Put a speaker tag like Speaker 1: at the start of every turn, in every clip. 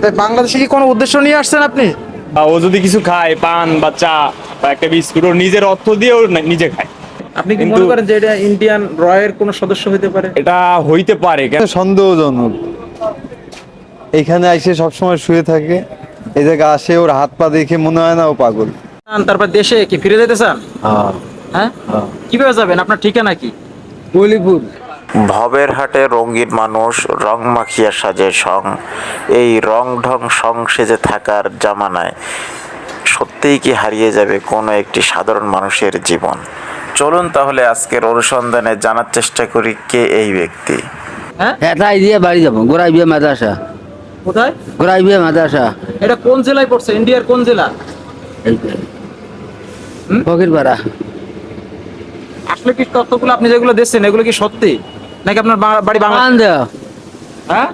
Speaker 1: তাই বাংলাদেশে কি কোনো উদ্দেশ্য নিয়ে আসছেন আপনি?
Speaker 2: বা ও যদি কিছু খায় পান বা চা বা একটা বিস্কুট ওর নিজের অর্থ দিয়ে ও নিজে খায়।
Speaker 1: আপনি কি মনে করেন যে এটা ইন্ডিয়ান রয়ের কোনো সদস্য হতে পারে?
Speaker 2: এটা হইতে পারে কেন
Speaker 3: সন্দেহজনক। এখানে এসে সবসময় শুয়ে থাকে এই জায়গায় আসে ওর হাত পা দেখে মনে হয় না ও পাগল।
Speaker 1: তারপর দেশে কি ফিরে যেতে চান? হ্যাঁ। কীভাবে যাবেন? আপনার ঠিকানা কি?
Speaker 3: বলিপুর
Speaker 4: ভবের হাটে রঙিন মানুষ রং মাখিয়া সাজে সং। এই রং ঢং সং সেজে থাকার জামানায় সত্যিই কি হারিয়ে যাবে কোনো একটি সাধারণ মানুষের জীবন? চলুন তাহলে আজকের অনুসন্ধানে জানার চেষ্টা করি কে এই ব্যক্তি।
Speaker 1: হ্যাঁ?
Speaker 5: এটাই দিয়ে বাড়ি যাব গোড়াই বিয়ে মাদ্রাসা।
Speaker 1: কোথায়?
Speaker 5: গোড়াই বিয়ে মাদ্রাসা।
Speaker 1: এটা কোন জেলায় পড়ছে? ইন্ডিয়ার কোন জেলা? হুম?
Speaker 5: ফকির পাড়া
Speaker 1: আসলে কি তথ্যগুলো আপনি যেগুলো দিচ্ছেন এগুলো কি সত্যি? নাকি আপনার বাড়ি বাংলা
Speaker 5: পান দেও
Speaker 1: হ্যাঁ?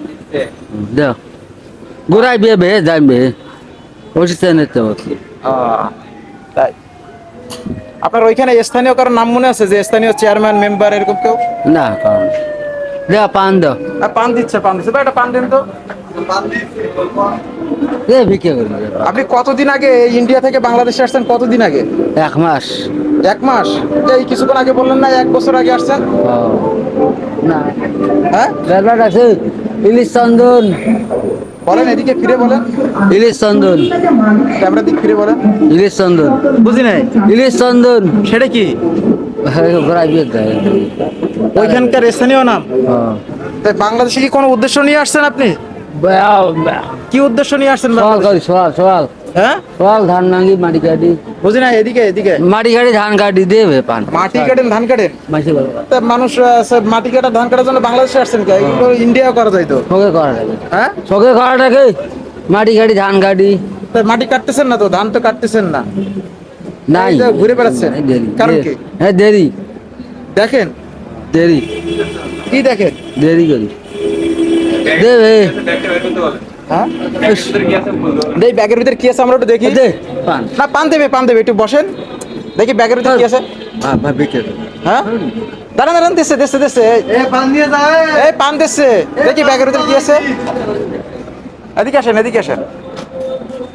Speaker 5: গোড়াই বিয়ে বে যাইবে ওষুধ নিতে
Speaker 1: তাই। আপনার ওইখানে স্থানীয় কারোর নাম মনে আছে যে স্থানীয় চেয়ারম্যান মেম্বার এরকম কেউ?
Speaker 5: না কারণ দেও পান দেও
Speaker 1: পান দিচ্ছে পান দিচ্ছে। একটা পান দিন তো।
Speaker 5: দে
Speaker 1: আপনি কতদিন আগে ইন্ডিয়া থেকে বাংলাদেশে আসছেন? কতদিন আগে?
Speaker 5: এক মাস।
Speaker 1: এক মাস? এই কিছুক্ষণ আগে বললেন না এক বছর আগে আসছেন?
Speaker 5: না।
Speaker 1: হ্যাঁ?
Speaker 5: ব্যাপার আছে। ইলিশ চন্দন।
Speaker 1: বলেন এদিকে ফিরে বলেন।
Speaker 5: ইলিশ চন্দন।
Speaker 1: ক্যামেরা দিক ফিরে বলেন।
Speaker 5: ইলিশ চন্দন।
Speaker 1: বুঝি নাই।
Speaker 5: ইলিশ চন্দন।
Speaker 1: সেটা কি?
Speaker 5: দেয়।
Speaker 1: ওইখানকার স্থানীয় নাম? তাই বাংলাদেশে কি কোনো উদ্দেশ্য নিয়ে আসছেন আপনি? কি উদ্দেশ্য নিয়ে আসছেন
Speaker 5: সওয়াল সওয়াল।
Speaker 1: হ্যাঁ?
Speaker 5: সওয়াল ধান নাঙ্গি মাটি কাটি।
Speaker 1: বুঝি না এদিকে এদিকে।
Speaker 5: মাটি কাটি ধান কাটি দেবে পান।
Speaker 1: মাটি কাটেন ধান কাটেন? তা মানুষ মাটি কাটা ধান কাটার জন্য বাংলাদেশে আসছেন কে? এগুলো ইন্ডিয়া করা যাইতো
Speaker 5: শোকে করা লাগে
Speaker 1: হ্যাঁ?
Speaker 5: শোকে করাটাকে মাটি কাটি ধান কাটি।
Speaker 1: তা মাটি কাটতেছেন না তো? ধান তো কাটতেছেন না।
Speaker 5: নাই।
Speaker 1: ঘুরে বেড়াচ্ছেন। কারণ কি?
Speaker 5: হ্যাঁ দেরি।
Speaker 1: দেখেন।
Speaker 5: দেরি।
Speaker 1: কি দেখেন?
Speaker 5: দেরি করি। দেবে
Speaker 1: হ্যাঁ? এই ব্যাগের ভিতরে কি আছে আমরা একটু দেখি। না পান দেবে পান দেবে একটু বসেন। দেখি ব্যাগের ভিতরে কি আছে।
Speaker 5: হ্যাঁ।
Speaker 1: হ্যাঁ? দাঁড়ান দাঁড়ান দিচ্ছে দিচ্ছে দিচ্ছে এই পান দিয়ে যায় এই পান দিচ্ছে দেখি ব্যাগের ভিতরে কি আছে। এদিকে আসেন এদিকে আসেন।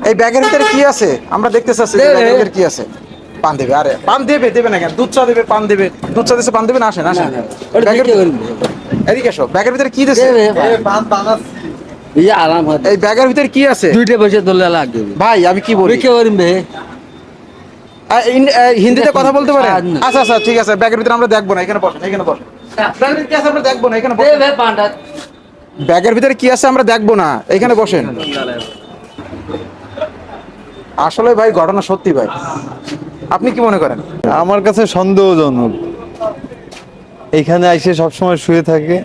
Speaker 1: এই ব্যাগের ভিতরে কি আছে? আমরা দেখতে চাচ্ছি ব্যাগের ভিতরে কি আছে। পান দেবে আরে পান দেবে দেবে না কেন? দুধ চা দেবে পান দেবে। দুধ চা দিচ্ছে পান দেবে না? আসেন আসেন। ব্যাগের এদিকে এসো ব্যাগের ভিতরে কি দিচ্ছে
Speaker 5: আরাম হয়।
Speaker 1: এই ব্যাগের ভিতরে কি আছে?
Speaker 5: দুইটা পয়সা তোলে লাগবে।
Speaker 1: ভাই আমি কি বলি?
Speaker 5: বে।
Speaker 1: আ, হিন্দিতে কথা বলতে
Speaker 5: না।
Speaker 1: আচ্ছা আচ্ছা ঠিক আছে ব্যাগের ভিতরে আমরা দেখব না এখানে বসেন এখানে বসেন। ব্যাগের ভিতরে কি আছে আমরা দেখব না এখানে বসেন। ব্যাগের ভিতরে কি আছে আমরা দেখব না এখানে বসেন। আসলে ভাই ঘটনা সত্যি ভাই। আপনি কি মনে করেন?
Speaker 3: আমার কাছে সন্দেহজনক। এখানে আইসে সবসময় শুয়ে থাকে।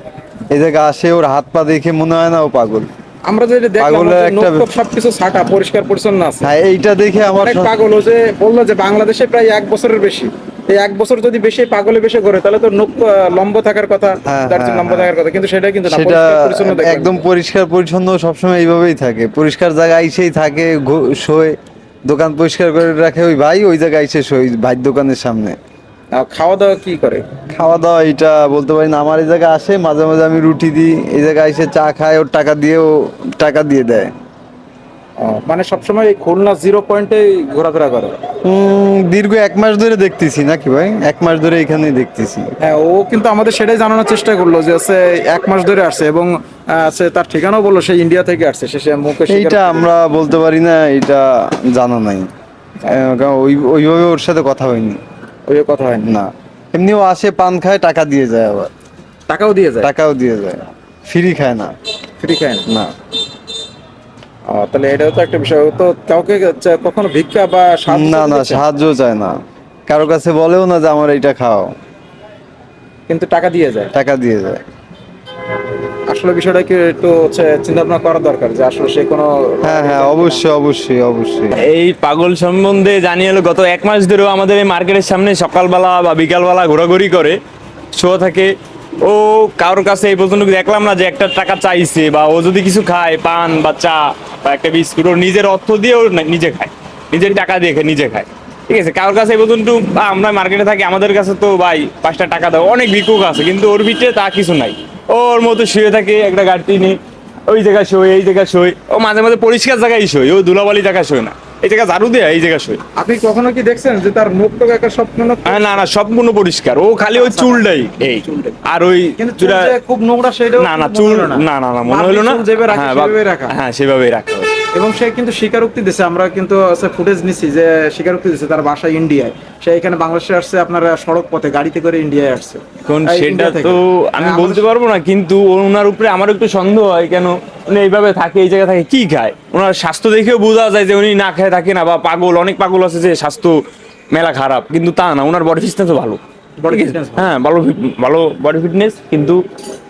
Speaker 3: এই জায়গায় আসে ওর হাত পা দেখে মনে হয় না ও পাগল।
Speaker 1: আমরা যে দেখলাম
Speaker 3: একটা-
Speaker 1: সবকিছু ছাটা পরিষ্কার পরিচ্ছন্ন আছে।
Speaker 3: হ্যাঁ এইটা দেখে আমার
Speaker 1: পাগল ও যে বলল যে বাংলাদেশে প্রায় এক বছরের বেশি। এই এক বছর যদি বেশি পাগলে বেশি করে তাহলে তো আহ, লম্ব থাকার কথা
Speaker 3: হ্যাঁ,
Speaker 1: দার্জিলিং
Speaker 3: হ্যাঁ,
Speaker 1: লম্ব
Speaker 3: হ্যাঁ।
Speaker 1: থাকার কথা। কিন্তু সেটা কিন্তু না
Speaker 3: সেটা। একদম পরিষ্কার পরিচ্ছন্ন সবসময় এইভাবেই থাকে। পরিষ্কার জায়গায় এসেই থাকে শোয় দোকান পরিষ্কার করে রাখে। ওই ভাই ওই জায়গায় এসে শোয় ভাই দোকানের সামনে।
Speaker 1: খাওয়া দাওয়া কি করে?
Speaker 3: খাওয়া দাওয়া এটা বলতে পারি না। আমার এই জায়গায় আসে মাঝে মাঝে আমি রুটি দিই। এই জায়গায় এসে চা খায় ওর টাকা দিয়ে ও টাকা দিয়ে দেয়।
Speaker 1: মানে সবসময় এই খুলনা জিরো পয়েন্টে ঘোরাফেরা করে?
Speaker 3: দীর্ঘ এক মাস ধরে দেখতেছি নাকি ভাই? এক মাস ধরে এখানেই দেখতেছি।
Speaker 1: হ্যাঁ ও কিন্তু আমাদের সেটাই জানানোর চেষ্টা করল যে সে এক মাস ধরে আসছে এবং সে তার ঠিকানাও বলল সে ইন্ডিয়া থেকে আসছে সে মুখে
Speaker 3: এইটা আমরা বলতে পারি না এটা জানা নাই। ওই ওইভাবে ওর সাথে কথা হয়নি।
Speaker 1: ওই কথা হয়
Speaker 3: না। এমনিও আসে পান খায় টাকা দিয়ে যায় আবার।
Speaker 1: টাকাও দিয়ে যায়?
Speaker 3: টাকাও দিয়ে যায়। ফ্রি খায় না।
Speaker 1: ফ্রি খায় না? তাহলে এটাও তো একটা বিষয়। তো কাউকে কখনো ভিক্ষা বা সাহায্য
Speaker 3: না না সাহায্য চায় না। কারও কাছে বলেও না যে আমার এটা খাও।
Speaker 1: কিন্তু টাকা দিয়ে যায়?
Speaker 3: টাকা দিয়ে যায়।
Speaker 1: আসলে বিষয়টা কি একটু হচ্ছে চিন্তা ভাবনা করা দরকার যে আসলে সে কোনো
Speaker 3: হ্যাঁ হ্যাঁ অবশ্যই অবশ্যই অবশ্যই।
Speaker 2: এই পাগল সম্বন্ধে জানিয়ে হলো গত এক মাস ধরেও আমাদের এই মার্কেটের সামনে সকালবেলা বা বিকালবেলা ঘোরাঘুরি করে শোয়া থাকে। ও কারোর কাছে এই পর্যন্ত দেখলাম না যে একটা টাকা চাইছে বা ও যদি কিছু খায় পান বা চা বা একটা বিস্কুট ওর নিজের অর্থ দিয়ে ও না- নিজে খায়। নিজের টাকা দিয়ে খায়, নিজে খায়। ঠিক আছে কারোর কাছে এই পর্যন্ত বা আমরা মার্কেটে থাকি আমাদের কাছে তো ভাই পাঁচটা টাকা দাও অনেক ভিক্ষুক আছে কিন্তু ওর ভিতরে তা কিছু নাই। ওর মতো শুয়ে থাকে একটা গাড়ি নিয়ে ওই জায়গায় শোয় এই জায়গায় শোয়। ও মাঝে মাঝে পরিষ্কার জায়গায় শোয় ও ধুলাবালি জায়গায় শোয় না। এই জায়গা ঝাড়ু দেয়া এই জায়গায় শোয়।
Speaker 1: আপনি কখনো কি দেখছেন যে তার মুখ টুক একটা সম্পূর্ণ
Speaker 2: হ্যাঁ, না না সম্পূর্ণ পরিষ্কার। ও খালি ওই চুলটাই এই। আর ওই
Speaker 1: খুব নোংরা সেটা
Speaker 2: না না চুল না। না না মনে হলো না?
Speaker 1: যেভাবে রাখে
Speaker 2: হ্যাঁ,
Speaker 1: সেভাবেই রাখা।
Speaker 2: হ্যাঁ সেভাবেই রাখা।
Speaker 1: এবং সে কিন্তু স্বীকারোক্তি দিছে আমরা কিন্তু ফুটেজ নিছি যে স্বীকারোক্তি দিছে তার বাসা ইন্ডিয়ায় সে এখানে বাংলাদেশে আসছে আপনার সড়ক পথে গাড়িতে করে ইন্ডিয়ায় আসছে।
Speaker 2: কোন সেটা তো আমি
Speaker 1: হ্যাঁ,
Speaker 2: বলতে পারব না কিন্তু ওনার উপরে আমার একটু সন্দেহ হয় কেন উনি এইভাবে থাকে এই জায়গায় থাকে কি খায়? ওনার স্বাস্থ্য দেখেও বোঝা যায় যে উনি না খেয়ে থাকে না বা পাগল অনেক পাগল আছে যে স্বাস্থ্য মেলা খারাপ কিন্তু তা না ওনার বডি ফিটনেস তো ভালো। হ্যাঁ ভালো ভালো বডি ফিটনেস কিন্তু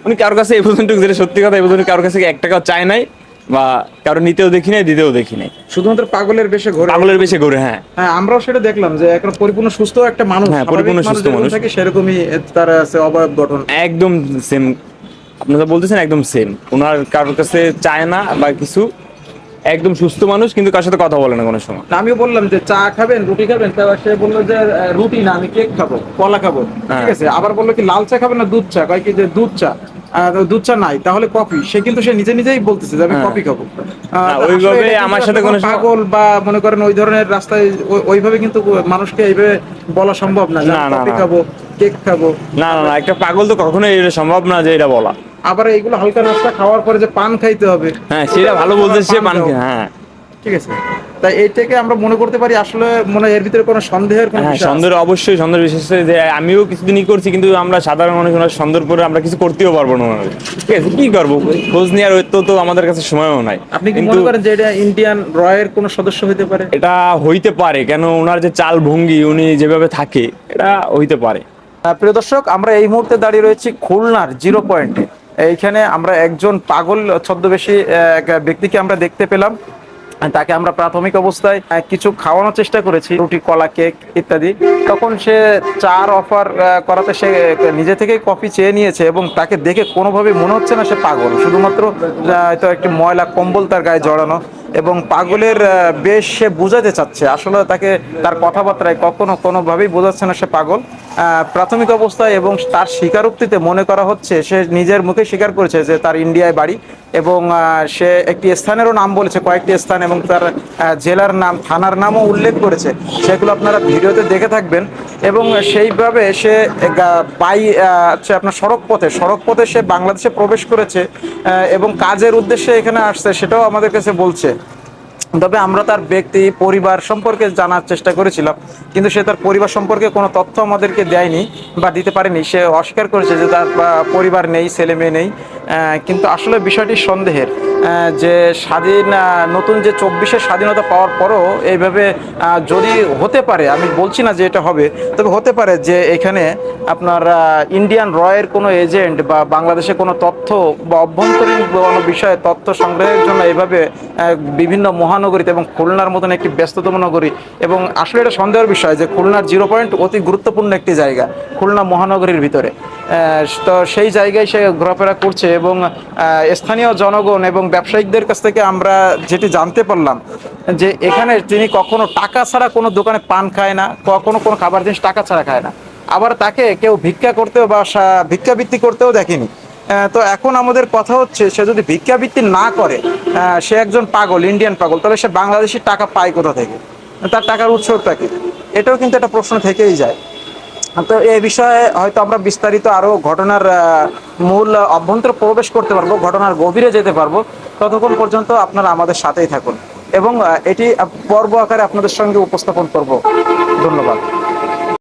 Speaker 2: উনি কারোর কাছে এই পর্যন্ত যেটা সত্যি কথা এই পর্যন্ত কারোর কাছে এক টাকাও চায় নাই বা কারও নিতেও দেখি নাই দিতেও দেখি নাই।
Speaker 1: শুধুমাত্র পাগলের বেশে ঘোরে।
Speaker 2: পাগলের বেশি করে হ্যাঁ।
Speaker 1: হ্যাঁ আমরাও সেটা দেখলাম যে একটা পরিপূর্ণ সুস্থ একটা মানুষ
Speaker 2: হ্যাঁ, পরিপূর্ণ সুস্থ মানুষ।
Speaker 1: থাকে সেরকমই তার আছে অবয়ব গঠন।
Speaker 2: একদম সেম আপনারা বলতেছেন একদম সেম ওনার কারোর কাছে চায় না বা কিছু একদম সুস্থ মানুষ কিন্তু কার সাথে কথা বলে না কোনো সময়।
Speaker 1: আমিও বললাম যে চা খাবেন রুটি খাবেন তা সে বলল যে রুটি না আমি কেক খাব কলা খাব ঠিক
Speaker 2: হ্যাঁ।
Speaker 1: আছে। আবার বলল কি লাল চা খাবেন না দুধ চা? কয় কি যে দুধ চা। দুধ চা নাই। তাহলে কফি। সে কিন্তু সে নিজে নিজেই বলতেছে যে আমি
Speaker 2: হ্যাঁ।
Speaker 1: কফি খাব।
Speaker 2: ওইভাবে আমার সাথে কোনো
Speaker 1: পাগল বা মনে করেন ওই ধরনের রাস্তায় ওইভাবে কিন্তু মানুষকে এইভাবে বলা সম্ভব না
Speaker 2: না,
Speaker 1: কফি। খাব কেক খাব।
Speaker 2: না না একটা পাগল তো কখনোই এটা সম্ভব না যে এটা বলা।
Speaker 1: আবার এইগুলো হালকা নাস্তা খাওয়ার পরে যে পান খাইতে হবে।
Speaker 2: হ্যাঁ সেটা ভালো বলতেছে পান খাই হ্যাঁ।
Speaker 1: ঠিক আছে? তাই এইটাকে আমরা মনে করতে পারি আসলে মনে এর ভিতরে কোনো সন্দেহের কোনো
Speaker 2: হ্যাঁ সন্দেহ অবশ্যই সন্দেহ বিশেষ যে আমিও কিছুদিনই করছি কিন্তু আমরা সাধারণ মানুষ ওনার সন্দেহ পরে আমরা কিছু করতেও পারব না। ঠিক আছে কি করব? খোঁজ নেওয়ার তো তো আমাদের কাছে সময়ও নাই।
Speaker 1: আপনি কি মনে করেন যে এটা ইন্ডিয়ান রয়ের কোনো সদস্য হতে পারে?
Speaker 2: এটা হইতে পারে কেন ওনার যে চাল ভঙ্গি উনি যেভাবে থাকে এটা হইতে পারে।
Speaker 1: প্রিয় দর্শক আমরা এই মুহূর্তে দাঁড়িয়ে রয়েছি খুলনার জিরো পয়েন্টে। এইখানে আমরা একজন পাগল ছদ্মবেশী এক ব্যক্তিকে আমরা দেখতে পেলাম। তাকে আমরা প্রাথমিক অবস্থায় কিছু খাওয়ানোর চেষ্টা করেছি, রুটি, কলা, কেক ইত্যাদি। তখন সে চার অফার করাতে সে নিজে থেকেই কফি চেয়ে নিয়েছে এবং তাকে দেখে কোনোভাবেই মনে হচ্ছে না সে পাগল। শুধুমাত্র হয়তো একটি ময়লা কম্বল তার গায়ে জড়ানো। এবং পাগলের বেশ সে বোঝাতে চাচ্ছে। আসলে তাকে তার কথাবার্তায় কখনো কোনোভাবেই বোঝাচ্ছে না সে পাগল। প্রাথমিক অবস্থায় এবং তার স্বীকারোক্তিতে মনে করা হচ্ছে, সে নিজের মুখে স্বীকার করেছে যে তার ইন্ডিয়ায় বাড়ি এবং সে একটি স্থানেরও নাম বলেছে, কয়েকটি স্থান এবং তার জেলার নাম, থানার নামও উল্লেখ করেছে। সেগুলো আপনারা ভিডিওতে দেখে থাকবেন এবং সেইভাবে সে বাই হচ্ছে আপনার সড়ক পথে সড়ক পথে সে বাংলাদেশে প্রবেশ করেছে এবং কাজের উদ্দেশ্যে এখানে আসছে, সেটাও আমাদের কাছে বলছে। তবে আমরা তার ব্যক্তি, পরিবার সম্পর্কে জানার চেষ্টা করেছিলাম, কিন্তু সে তার পরিবার সম্পর্কে কোনো তথ্য আমাদেরকে দেয়নি বা দিতে পারেনি। সে অস্বীকার করেছে যে তার পরিবার নেই ছেলে মেয়ে নেই। কিন্তু আসলে বিষয়টি সন্দেহের যে স্বাধীন নতুন যে চব্বিশের স্বাধীনতা পাওয়ার পরও এইভাবে যদি হতে পারে, আমি বলছি না যে এটা হবে, তবে হতে পারে যে এখানে আপনার ইন্ডিয়ান রয়ের কোনো এজেন্ট বা বাংলাদেশে কোনো তথ্য বা অভ্যন্তরীণ কোনো বিষয়ে তথ্য সংগ্রহের জন্য এইভাবে বিভিন্ন মহানগরীতে এবং খুলনার মতন একটি ব্যস্ততম নগরী, এবং আসলে এটা সন্দেহের বিষয় যে খুলনার জিরো পয়েন্ট অতি গুরুত্বপূর্ণ একটি জায়গা, খুলনা মহানগরীর ভিতরে। তো সেই জায়গায় সে ঘোরাফেরা করছে এবং স্থানীয় জনগণ এবং ব্যবসায়িকদের কাছ থেকে আমরা যেটি জানতে পারলাম যে এখানে তিনি কখনো টাকা ছাড়া কোনো দোকানে পান খায় না, কখনো কোনো খাবার জিনিস টাকা ছাড়া খায় না। আবার তাকে কেউ ভিক্ষা করতেও বা ভিক্ষাবৃত্তি করতেও দেখেনি। তো এখন আমাদের কথা হচ্ছে, সে যদি ভিক্ষাবৃত্তি না করে সে একজন পাগল, ইন্ডিয়ান পাগল, তাহলে সে বাংলাদেশি টাকা পায় কোথা থেকে? তার টাকার উৎসটা কি এটাও কিন্তু একটা প্রশ্ন থেকেই যায়। তো এই বিষয়ে হয়তো আমরা বিস্তারিত আরও ঘটনার মূল অভ্যন্তর প্রবেশ করতে পারব, ঘটনার গভীরে যেতে পারব। ততক্ষণ পর্যন্ত আপনারা আমাদের সাথেই থাকুন। এবং এটি পর্ব আকারে আপনাদের সঙ্গে উপস্থাপন করব। ধন্যবাদ।